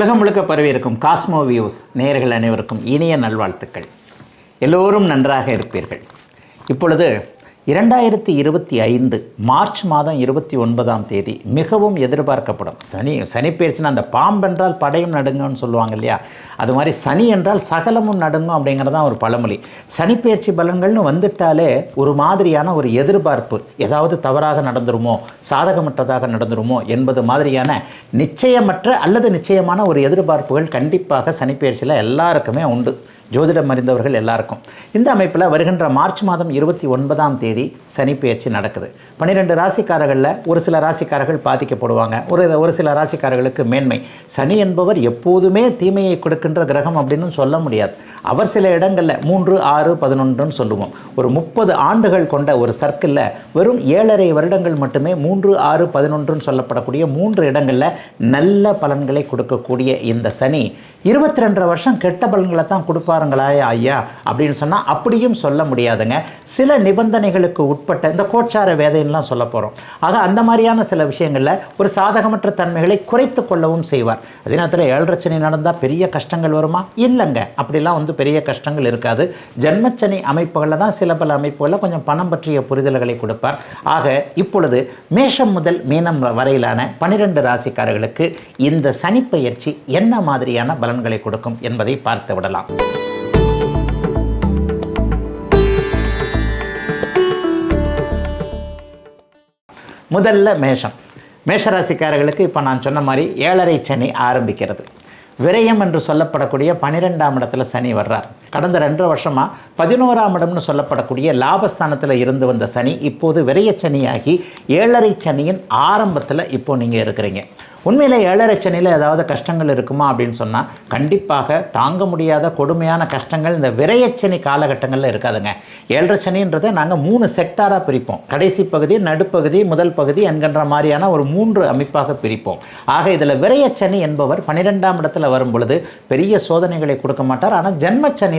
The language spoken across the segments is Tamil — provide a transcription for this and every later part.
உலகம் முழுக்க பரவி இருக்கும் காஸ்மோ வியூஸ் நேயர்கள் அனைவருக்கும் இனிய நல்வாழ்த்துக்கள். எல்லோரும் நன்றாக இருப்பீர்கள். இப்பொழுது இரண்டாயிரத்தி இருபத்தி ஐந்து மார்ச் மாதம் இருபத்தி ஒன்பதாம் தேதி மிகவும் எதிர்பார்க்கப்படும். சனி சனி பேர்ச்சினா அந்த பாம்பென்றால் படையும் நடுங்கன்னு சொல்லுவாங்க இல்லையா? அது மாதிரி சனி என்றால் சகலமும் நடுங்கும் அப்படிங்கிறது தான் ஒரு பழமொழி. சனி பலன்கள்னு வந்துட்டாலே ஒரு மாதிரியான ஒரு எதிர்பார்ப்பு ஏதாவது தவறாக நடந்துருமோ சாதகமற்றதாக நடந்துருமோ என்பது மாதிரியான நிச்சயமற்ற அல்லது நிச்சயமான ஒரு எதிர்பார்ப்புகள் கண்டிப்பாக சனி எல்லாருக்குமே உண்டு. ஜோதிடம் அறிந்தவர்கள் எல்லாருக்கும். இந்த அமைப்பில் வருகின்ற மார்ச் மாதம் இருபத்தி ஒன்பதாம் தேதி சனி பெயர்ச்சி நடக்குது. பன்னிரெண்டு ராசிக்காரர்களில் ஒரு சில ராசிக்காரர்கள் பாதிக்கப்படுவாங்க. ஒரு ஒரு சில ராசிக்காரர்களுக்கு மேன்மை. சனி என்பவர் எப்போதுமே தீமையை கொடுக்கின்ற கிரகம் அப்படின்னு சொல்ல முடியாது. அவர் சில இடங்களில் மூன்று ஆறு பதினொன்றுன்னு சொல்லுவோம். ஒரு முப்பது ஆண்டுகள் கொண்ட ஒரு சர்க்கிளில் வெறும் ஏழரை வருடங்கள் மட்டுமே மூன்று ஆறு பதினொன்றுன்னு சொல்லப்படக்கூடிய மூன்று இடங்களில் நல்ல பலன்களை கொடுக்கக்கூடிய இந்த சனி. இருபத்தி ரெண்டரை வருஷம் கெட்ட பலன்களை தான் கொடுப்பாருங்களா ஐயா அப்படின்னு சொன்னால் அப்படியும் சொல்ல முடியாதுங்க. சில நிபந்தனைகள் நிபந்தனைகளுக்கு உட்பட்ட இந்த கோச்சார வேதையெல்லாம் சொல்ல போகிறோம் ஆக அந்த மாதிரியான சில விஷயங்களில் ஒரு சாதகமற்ற தன்மைகளை குறைத்து கொள்ளவும் செய்வார். அதே நேரத்தில் ஏழரச்சனை நடந்தால் பெரிய கஷ்டங்கள் வருமா? இல்லைங்க. அப்படிலாம் வந்து பெரிய கஷ்டங்கள் இருக்காது. ஜென்மச்சனை அமைப்புகளில் தான் சில பல அமைப்புகளில் கொஞ்சம் பணம் பற்றிய புரிதல்களை கொடுப்பார். ஆக இப்பொழுது மேஷம் முதல் மீனம் வரையிலான பனிரெண்டு ராசிக்காரர்களுக்கு இந்த சனிப்பெயர்ச்சி என்ன மாதிரியான பலன்களை கொடுக்கும் என்பதை பார்த்து விடலாம். முதல்ல மேஷம். மேஷராசிக்காரர்களுக்கு இப்போ நான் சொன்ன மாதிரி ஏழரை சனி ஆரம்பிக்கிறது. விரயம் என்று சொல்லப்படக்கூடிய பன்னிரெண்டாம் இடத்துல சனி வர்றார். கடந்த ரெண்டரை வருஷமாக பதினோராம் இடம்னு சொல்லப்படக்கூடிய லாபஸ்தானத்தில் இருந்து வந்த சனி இப்போது விரைய சனியாகி ஏழரை சனியின் ஆரம்பத்தில் இப்போ நீங்கள் இருக்கிறீங்க. உண்மையில் ஏழரை சனியில் ஏதாவது கஷ்டங்கள் இருக்குமா அப்படின்னு சொன்னால் கண்டிப்பாக தாங்க முடியாத கொடுமையான கஷ்டங்கள் இந்த விரயச்சனி காலகட்டங்களில் இருக்காதுங்க. ஏழரை சனின்றதை நாங்கள் மூணு செக்டாராக பிரிப்போம். கடைசி பகுதி நடுப்பகுதி முதல் பகுதி என்கின்ற மாதிரியான ஒரு மூன்று அமைப்பாக பிரிப்போம். ஆக இதில் விரயச்சனி என்பவர் பன்னிரெண்டாம் இடத்துல வரும் பொழுது பெரிய சோதனைகளை கொடுக்க மாட்டார். ஆனால்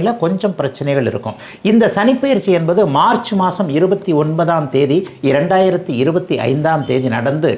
ஜென்மச்சனியில் கொஞ்சம் பிரச்சனைகள் இருக்கும். இந்த சனிப்பயிற்சி என்பது மார்ச் மாதம் இருபத்தி ஒன்பதாம் தேதி இரண்டாயிரத்தி இருபத்தி ஐந்தாம் தேதி நடந்து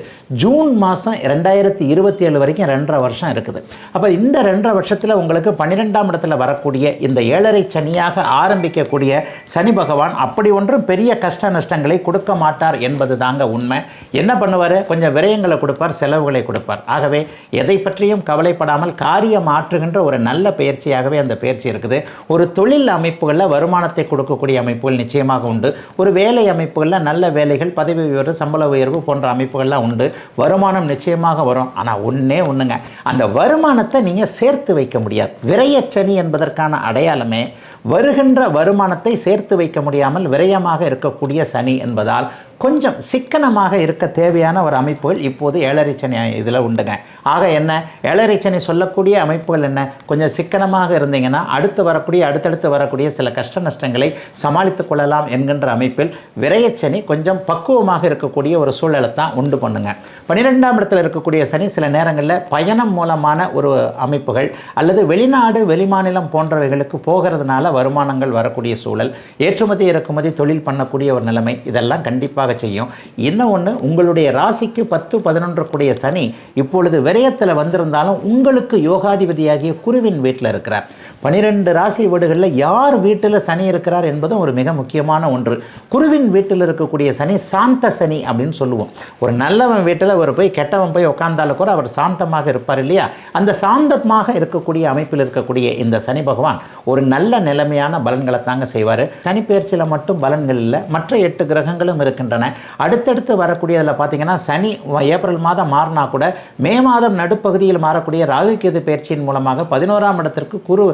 ஜூன் மாதம் இரண்டாயிரத்தி இருபத்தி ஏழு வரைக்கும் ரெண்டரை வருஷம் இருக்குது. அப்போ இந்த ரெண்டரை வருஷத்தில் உங்களுக்கு பன்னிரெண்டாம் இடத்துல வரக்கூடிய இந்த ஏழரை சனியாக ஆரம்பிக்கக்கூடிய சனி பகவான் அப்படி ஒன்றும் பெரிய கஷ்ட நஷ்டங்களை கொடுக்க மாட்டார் என்பது தாங்க உண்மை. என்ன பண்ணுவார்? கொஞ்சம் விரயங்களை கொடுப்பார் செலவுகளை கொடுப்பார். ஆகவே எதை பற்றியும் கவலைப்படாமல் காரியம் ஆற்றுகின்ற ஒரு நல்ல பயிற்சியாகவே அந்த பயிற்சி இருக்குது. ஒரு தொழில் அமைப்புகளில் வருமானத்தை கொடுக்கக்கூடிய அமைப்புகள் நிச்சயமாக உண்டு. ஒரு வேலை அமைப்புகளில் நல்ல வேலைகள் பதவி உயர்வு சம்பள உயர்வு போன்ற அமைப்புகள்லாம் உண்டு. வருமானம் நிச்சயமாக வரும். ஆனால் ஒன்றே ஒன்றுங்க அந்த வருமானத்தை நீங்கள் சேர்த்து வைக்க முடியாது. விரயச்சனி என்பதற்கான அடையாளமே வருகின்ற வருமானத்தை சேர்த்து வைக்க முடியாமல் விரயமாக இருக்கக்கூடிய சனி என்பதால் கொஞ்சம் சிக்கனமாக இருக்க தேவையான ஒரு அமைப்புகள் இப்போது ஏழரை இதில் உண்டுங்க. ஆக என்ன? ஏழரை சொல்லக்கூடிய அமைப்புகள் என்ன? கொஞ்சம் சிக்கனமாக இருந்தீங்கன்னா அடுத்து வரக்கூடிய அடுத்தடுத்து வரக்கூடிய சில கஷ்ட நஷ்டங்களை சமாளித்துக் கொள்ளலாம் என்கின்ற அமைப்பில் விரையச்சனி கொஞ்சம் பக்குவமாக இருக்கக்கூடிய ஒரு சூழலை தான் உண்டு பண்ணுங்க. பன்னிரெண்டாம் இடத்தில் இருக்கக்கூடிய சனி சில நேரங்களில் பயணம் மூலமான ஒரு அமைப்புகள் அல்லது வெளிநாடு வெளிமாநிலம் போன்றவைகளுக்கு போகிறதுனால வருமானங்கள் வரக்கூடிய சூழல் ஏற்றுமதி இறக்குமதி தொழில் பண்ணக்கூடிய ஒரு நிலைமை இதெல்லாம் கண்டிப்பாக செய்யும் இன்னும் ஒன்று உங்களுடைய ராசிக்கு பத்து பதினொன்று கூடிய சனி இப்பொழுது விரயத்தில் வந்திருந்தாலும் உங்களுக்கு யோகாதிபதியாகிய குருவின் வீட்டில் இருக்கிறார். பனிரெண்டு ராசி வீடுகளில் யார் வீட்டில் சனி இருக்கிறார் என்பதும் ஒரு மிக முக்கியமான ஒன்று. குருவின் வீட்டில் இருக்கக்கூடிய சனி சாந்த சனி அப்படின்னு சொல்லுவோம். ஒரு நல்லவன் வீட்டில் ஒரு போய் கெட்டவன் போய் உட்கார்ந்தாலும் கூட அவர் சாந்தமாக இருப்பார் இல்லையா? அந்த சாந்தமாக இருக்கக்கூடிய அமைப்பில் இருக்கக்கூடிய இந்த சனி பகவான் ஒரு நல்ல நிலைமையான பலன்களை தாங்க செய்வார். சனி பயிற்சியில் மட்டும் பலன்கள் இல்லை. மற்ற எட்டு கிரகங்களும் இருக்கின்றன. அடுத்தடுத்து வரக்கூடியதில் பார்த்தீங்கன்னா சனி ஏப்ரல் மாதம் மாறினா கூட மே மாதம் நடுப்பகுதியில் மாறக்கூடிய ராகு கேது பயிற்சியின் மூலமாக பதினோராம் இடத்திற்கு குரு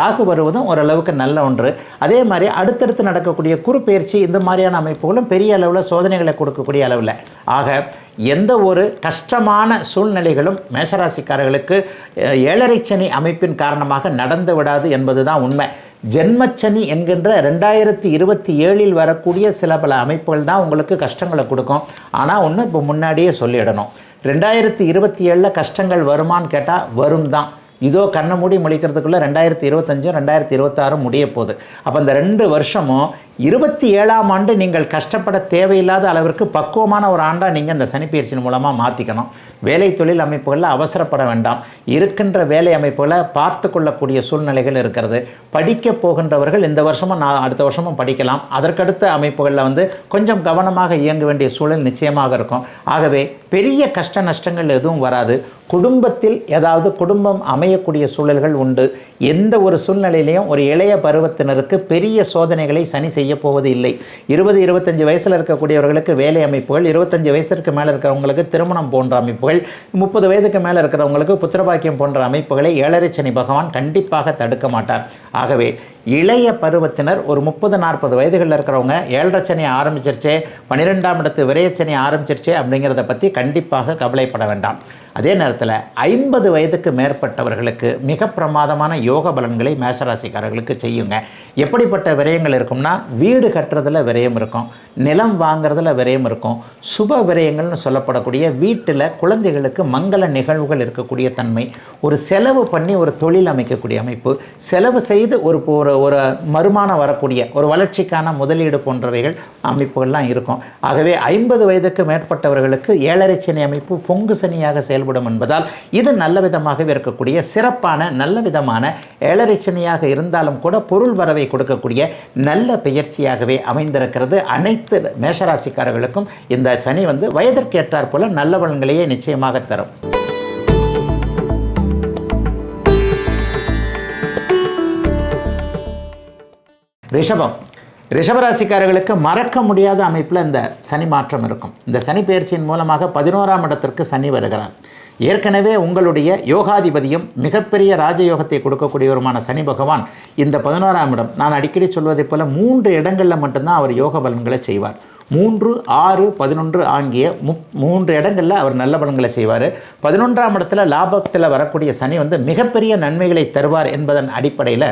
ராகு வருவதும் ஓரளவுக்கு நல்ல ஒன்று. அதே மாதிரி அடுத்தடுத்து நடக்கக்கூடிய குரு பயிற்சி இந்த மாதிரியான அமைப்புகளும் பெரிய அளவில் சோதனைகளை கொடுக்கக்கூடிய அளவில். ஆக எந்த ஒரு கஷ்டமான சூழ்நிலைகளும் மேஷராசிக்காரர்களுக்கு ஏழரை சனி அமைப்பின் காரணமாக நடந்து விடாது என்பதுதான் உண்மை. ஜென்மச்சனி என்கின்ற ரெண்டாயிரத்தி இருபத்தி ஏழில் வரக்கூடிய சில பல அமைப்புகள் தான் உங்களுக்கு கஷ்டங்களை கொடுக்கும். ஆனால் ஒன்று இப்போ முன்னாடியே சொல்லிடணும். ரெண்டாயிரத்தி இருபத்தி ஏழில் கஷ்டங்கள் வருமான்னு கேட்டால் வரும் தான் இதோ கண்ணை மூடி முழிக்கிறதுக்குள்ளே ரெண்டாயிரத்தி இருபத்தஞ்சும் ரெண்டாயிரத்தி இருபத்தாறும் முடிய போகுது. அப்போ இந்த ரெண்டு வருஷமும் இருபத்தி ஏழாம் ஆண்டு நீங்கள் கஷ்டப்பட தேவையில்லாத அளவிற்கு பக்குவமான ஒரு ஆண்டாக நீங்கள் இந்த சனிப்பயிற்சியின் மூலமாக மாற்றிக்கணும் வேலை தொழில் அமைப்புகளில் அவசரப்பட வேண்டாம். இருக்கின்ற வேலை அமைப்புகளை பார்த்து கொள்ளக்கூடிய சூழ்நிலைகள் இருக்கிறது. படிக்க போகின்றவர்கள் இந்த வருஷமும் நான் அடுத்த வருஷமும் படிக்கலாம். அதற்கடுத்த அமைப்புகளில் வந்து கொஞ்சம் கவனமாக இயங்க வேண்டிய சூழல் நிச்சயமாக இருக்கும். ஆகவே பெரிய கஷ்ட நஷ்டங்கள் எதுவும் வராது. குடும்பத்தில் ஏதாவது குடும்பம் அமையக்கூடிய சூழல்கள் உண்டு. எந்த ஒரு சூழ்நிலையிலையும் ஒரு இளைய பருவத்தினருக்கு பெரிய சோதனைகளை சனி செய்ய போவது இல்லை. இருபது இருபத்தஞ்சு வயசில் இருக்கக்கூடியவர்களுக்கு வேலை அமைப்புகள் இருபத்தஞ்சு வயசுக்கு மேலே இருக்கிறவங்களுக்கு திருமணம் போன்ற அமைப்புகள் முப்பது வயதுக்கு மேலே இருக்கிறவங்களுக்கு புத்திரபாக்கியம் போன்ற அமைப்புகளை ஏழரை சனி பகவான் கண்டிப்பாக தடுக்க மாட்டார். ஆகவே இளைய பருவத்தினர் ஒரு முப்பது நாற்பது வயதுகளில் இருக்கிறவங்க ஏழரை சனி ஆரம்பிச்சிருச்சே பன்னிரெண்டாம் இடத்து விரையச்சனி ஆரம்பிச்சிருச்சே அப்படிங்கிறத பற்றி கண்டிப்பாக கவலைப்பட வேண்டாம். அதே நேரத்தில் ஐம்பது வயதுக்கு மேற்பட்டவர்களுக்கு மிக பிரமாதமான யோக பலன்களை மேஷராசிக்காரர்களுக்கு செய்யுங்க. எப்படிப்பட்ட விரயங்கள் இருக்கும்னா வீடு கட்டுறதுல விரயம் இருக்கும். நிலம் வாங்குறதுல விரயம் இருக்கும். சுப விரயங்கள்னு சொல்லப்படக்கூடிய வீட்டில் குழந்தைகளுக்கு மங்கள நிகழ்வுகள் இருக்கக்கூடிய தன்மை. ஒரு செலவு பண்ணி ஒரு தொழில் அமைக்கக்கூடிய அமைப்பு. செலவு செய்து ஒரு ஒரு ஒரு வரக்கூடிய ஒரு வளர்ச்சிக்கான முதலீடு போன்றவைகள் அமைப்புகள்லாம் இருக்கும். ஆகவே ஐம்பது வயதுக்கு மேற்பட்டவர்களுக்கு ஏழரை சனி அமைப்பு பொங்கு சனியாக செயல்படும் என்பதால் இது நல்ல விதமாகவே இருக்கக்கூடிய சிறப்பான நல்ல விதமான ஏழரை சனியாக இருந்தாலும் கூட பொருள் வரவை கொடுக்கக்கூடிய நல்ல பெயர்ச்சியாகவே அமைந்திருக்கிறது. அனைத்து அனைத்து மேஷராசிக்காரர்களுக்கும் இந்த சனி வந்து வயதிற்கேற்றாற் போல நல்ல பலன்களையே நிச்சயமாக தரும். ரிஷபம். ரிஷபராசிக்காரர்களுக்கு மறக்க முடியாத அமைப்பில் இந்த சனி மாற்றம் இருக்கும். இந்த சனி பயிற்சியின் மூலமாக பதினோராம் இடத்திற்கு சனி வருகிறார். ஏற்கனவே உங்களுடைய யோகாதிபதியும் மிகப்பெரிய ராஜயோகத்தை கொடுக்கக்கூடியவருமான சனி பகவான் இந்த பதினோராம் இடம். நான் அடிக்கடி சொல்வதைப் போல மூன்று இடங்களில் மட்டும்தான் அவர் யோக பலன்களை செய்வார். மூன்று ஆறு பதினொன்று ஆகிய முப் மூன்று இடங்களில் அவர் நல்ல பலன்களை செய்வார். பதினொன்றாம் இடத்துல லாபத்தில் வரக்கூடிய சனி வந்து மிகப்பெரிய நன்மைகளை தருவார் என்பதன் அடிப்படையில்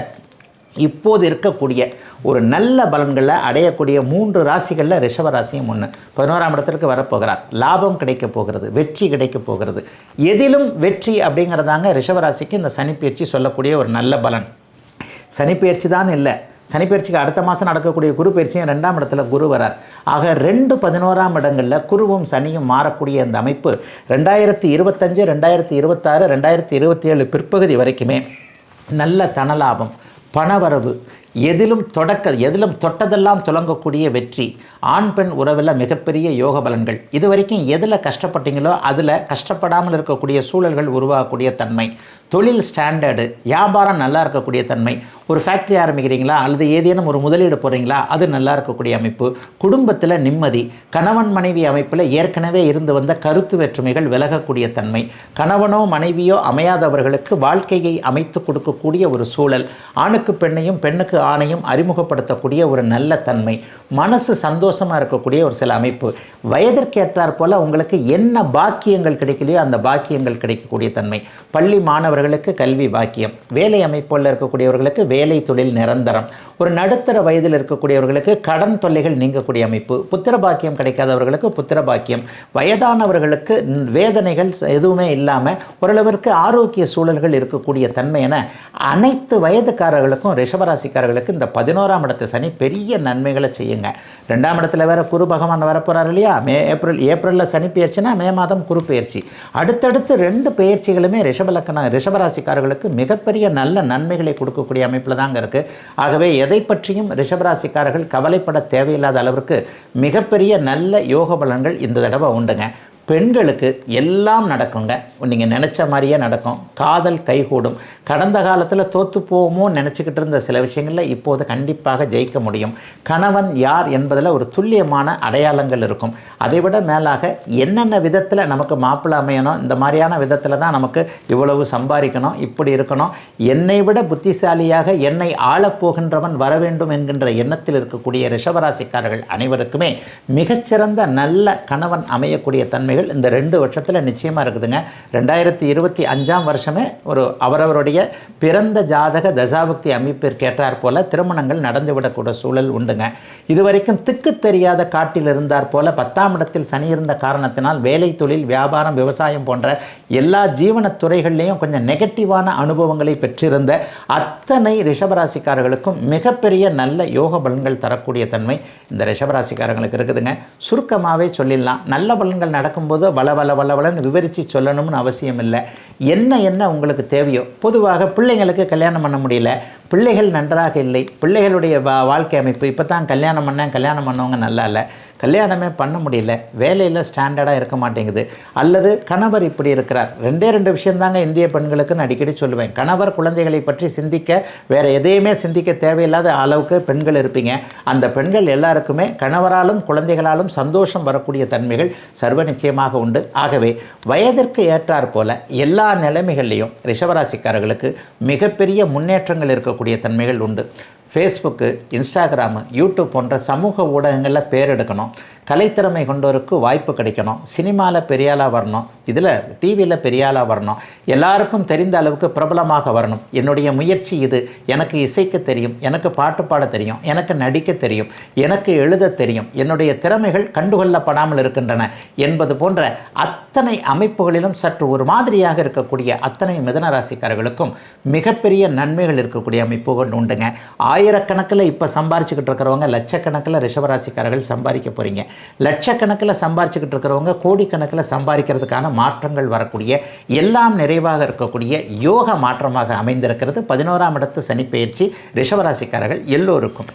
இப்போது இருக்கக்கூடிய ஒரு நல்ல பலன்களை அடையக்கூடிய மூன்று ராசிகளில் ரிஷப ராசியும் ஒன்று பதினோராம் இடத்திற்கு வரப்போகிறார். லாபம் கிடைக்க போகிறது வெற்றி கிடைக்க போகிறது. எதிலும் வெற்றி அப்படிங்கிறதாங்க ரிஷபராசிக்கு இந்த சனிப்பயிற்சி சொல்லக்கூடிய ஒரு நல்ல பலன். சனிப்பயிற்சி தான் இல்லை. சனிப்பயிற்சிக்கு அடுத்த மாதம் நடக்கக்கூடிய குரு பயிற்சியும் ரெண்டாம் இடத்துல குரு வரார். ஆக ரெண்டு பதினோராம் இடங்களில் குருவும் சனியும் மாறக்கூடிய அந்த அமைப்பு ரெண்டாயிரத்தி இருபத்தஞ்சு ரெண்டாயிரத்தி இருபத்தாறு ரெண்டாயிரத்தி இருபத்தி ஏழு பிற்பகுதி வரைக்குமே நல்ல தனலாபம் பணவரவு எதிலும் தொடக்க எதிலும் தொட்டதெல்லாம் துலங்கக்கூடிய வெற்றி. ஆண் பெண் உறவில் மிகப்பெரிய யோக பலன்கள். இது வரைக்கும் எதில் கஷ்டப்பட்டீங்களோ அதில் கஷ்டப்படாமல் இருக்கக்கூடிய சூழல்கள் உருவாகக்கூடிய தன்மை. தொழில் ஸ்டாண்டர்டு வியாபாரம் நல்லா இருக்கக்கூடிய தன்மை. ஒரு ஃபேக்ட்ரி ஆரம்பிக்கிறீங்களா? அல்லது ஏதேனும் ஒரு முதலீடு போகிறீங்களா அது நல்லா இருக்கக்கூடிய அமைப்பு. குடும்பத்தில் நிம்மதி. கணவன் மனைவி அமைப்பில் ஏற்கனவே இருந்து வந்த கருத்து வேற்றுமைகள் விலகக்கூடிய தன்மை. கணவனோ மனைவியோ அமையாதவர்களுக்கு வாழ்க்கையை அமைத்து கொடுக்கக்கூடிய ஒரு சூழல். ஆணுக்கு பெண்ணையும் பெண்ணுக்கு ஆணையும் அறிமுகப்படுத்தக்கூடிய ஒரு நல்ல தன்மை. மனசு சந்தோஷம் சந்தோஷமாக இருக்கக்கூடிய ஒரு சில அமைப்பு. வயதிற்கேற்றார் போல உங்களுக்கு என்ன பாக்கியங்கள் கிடைக்கலையோ அந்த பாக்கியங்கள் கிடைக்கக்கூடிய தன்மை. பள்ளி மாணவர்களுக்கு கல்வி பாக்கியம். வேலை அமைப்புகளில் இருக்கக்கூடியவர்களுக்கு வேலை தொழில் நிரந்தரம். ஒரு நடுத்தர வயதில் இருக்கக்கூடியவர்களுக்கு கடன் தொல்லைகள் நீங்கக்கூடிய அமைப்பு புத்திர பாக்கியம் கிடைக்காதவர்களுக்கு புத்திர பாக்கியம் வயதானவர்களுக்கு வேதனைகள் எதுவுமே இல்லாமல் ஓரளவிற்கு ஆரோக்கிய சூழல்கள் இருக்கக்கூடிய தன்மை என அனைத்து வயதுக்காரர்களுக்கும் ரிஷபராசிக்காரர்களுக்கு இந்த பதினோராம் இடத்து சனி பெரிய நன்மைகளை செய்யுங்க. ரெண்டாம் இடத்துல வேற குரு பகவான் வரப்போறார் இல்லையா? மே ஏப்ரல் ஏப்ரலில் சனி பயிற்சினா மே மாதம் குரு பயிற்சி அடுத்தடுத்து ரெண்டு பயிற்சிகளுமே ரிஷபலக்கண ரிஷபராசிக்காரர்களுக்கு மிகப்பெரிய நல்ல நன்மைகளை கொடுக்கக்கூடிய அமைப்பில் தாங்க இருக்குது ஆகவே எதை பற்றியும் ரிஷபராசிக்காரர்கள் கவலைப்பட தேவையில்லாத அளவிற்கு மிகப்பெரிய நல்ல யோக பலன்கள் இந்த தடவை உண்டுங்க. பெண்களுக்கு எல்லாம் நடக்குங்க. நீங்கள் நினச்ச மாதிரியே நடக்கும். காதல் கைகூடும். கடந்த காலத்தில் தோற்று போவோமோ நினச்சிக்கிட்டு இருந்த சில விஷயங்களில் இப்போது கண்டிப்பாக ஜெயிக்க முடியும். கணவன் யார் என்பதில் ஒரு துல்லியமான அடையாளங்கள் இருக்கும். அதைவிட மேலாக என்னென்ன விதத்தில் நமக்கு மாப்பிள்ளை அமையணும் இந்த மாதிரியான விதத்தில் தான் நமக்கு இவ்வளவு சம்பாதிக்கணும் இப்படி இருக்கணும் என்னை விட புத்திசாலியாக என்னை ஆளப்போகின்றவன் வர வேண்டும் என்கின்ற எண்ணத்தில் இருக்கக்கூடிய ரிஷபராசிக்காரர்கள் அனைவருக்குமே மிகச்சிறந்த நல்ல கணவன் அமையக்கூடிய தன்மைகள் இந்த ரெண்டு வருஷத்தில் நிச்சயமாக இருக்குதுங்க. ரெண்டாயிரத்தி இருபத்தி அஞ்சாம் வருஷமே ஒரு அவரவருடைய உங்களுடைய பிறந்த ஜாதக தசாபக்தி அமைப்பிற்கேற்றார் போல திருமணங்கள் நடந்துவிடக்கூடிய சூழல் உண்டுங்க. இதுவரைக்கும் திக்கு தெரியாத காட்டில் இருந்தார் போல பத்தாம் இடத்தில் சனி இருந்த காரணத்தினால் வேலை தொழில் வியாபாரம் விவசாயம் போன்ற எல்லா ஜீவன துறைகள்லேயும் கொஞ்சம் நெகட்டிவான அனுபவங்களை பெற்றிருந்த அத்தனை ரிஷபராசிக்காரர்களுக்கும் மிகப்பெரிய நல்ல யோக பலன்கள் தரக்கூடிய தன்மை இந்த ரிஷபராசிக்காரங்களுக்கு இருக்குதுங்க. சுருக்கமாகவே சொல்லிடலாம். நல்ல பலன்கள் நடக்கும்போது வள வள வள வளன்னு விவரித்து சொல்லணும்னு அவசியம் இல்லை என்ன என்ன உங்களுக்கு தேவையோ பொதுவாக பிள்ளைங்களுக்கு கல்யாணம் பண்ண முடியல. பிள்ளைகள் நன்றாக இல்லை. பிள்ளைகளுடைய வா வாழ்க்கை அமைப்பு இப்போ தான் கல்யாணம் பண்ணேன் கல்யாணம் பண்ணவங்க நல்லா இல்லை. கல்யாணமே பண்ண முடியல. வேலையில் ஸ்டாண்டர்டாக இருக்க மாட்டேங்குது. அல்லது கணவர் இப்படி இருக்கிறார். ரெண்டே ரெண்டு விஷயந்தாங்க இந்திய பெண்களுக்கு நான் அடிக்கடி சொல்லுவேன். கணவர் குழந்தைகளை பற்றி சிந்திக்க வேறு எதையுமே சிந்திக்க தேவையில்லாத அளவுக்கு பெண்கள் இருப்பீங்க. அந்த பெண்கள் எல்லாருக்குமே கணவராலும் குழந்தைகளாலும் சந்தோஷம் வரக்கூடிய தன்மைகள் சர்வ நிச்சயமாக உண்டு. ஆகவே வயதிற்கு ஏற்றாற் போல எல்லா நிலைமைகள்லையும் ரிஷவராசிக்காரர்களுக்கு மிகப்பெரிய முன்னேற்றங்கள் இருக்கக்கூடிய தன்மைகள் உண்டு. ஃபேஸ்புக்கு இன்ஸ்டாகிராமு யூடியூப் போன்ற சமூக ஊடகங்களில் பேர் எடுக்கணும். கலைத்திறமை கொண்டோருக்கு வாய்ப்பு கிடைக்கணும். சினிமாவில் பெரியாளாக வரணும். இதில் டிவியில் பெரியாளாக வரணும். எல்லாருக்கும் தெரிந்த அளவுக்கு பிரபலமாக வரணும். என்னுடைய முயற்சி இது. எனக்கு இசைக்க தெரியும். எனக்கு பாட்டு பாட தெரியும். எனக்கு நடிக்க தெரியும். எனக்கு எழுத தெரியும். என்னுடைய திறமைகள் கண்டுகொள்ளப்படாமல் இருக்கின்றன என்பது போன்ற அத்தனை அமைப்புகளிலும் சற்று ஒரு மாதிரியாக இருக்கக்கூடிய அத்தனை மிதனராசிக்காரர்களுக்கும் மிகப்பெரிய நன்மைகள் இருக்கக்கூடிய அமைப்புகள் உண்டுங்க. ஆயிரக்கணக்கில் இப்போ சம்பாரிச்சுக்கிட்டு இருக்கிறவங்க லட்சக்கணக்கில் ரிஷபராசிக்காரர்கள் சம்பாதிக்க போகிறீங்க லட்சக்கணக்கில் சம்பாரிச்சுக்கிட்டு இருக்கிறவங்க கோடிக்கணக்கில் சம்பாதிக்கிறதுக்கான மாற்றங்கள் வரக்கூடிய எல்லாம் நிறைவாக இருக்கக்கூடிய யோக மாற்றமாக அமைந்திருக்கிறது. பதினோராம் இடத்து சனிப்பெயர்ச்சி ரிஷவராசிக்காரர்கள் எல்லோருக்கும்.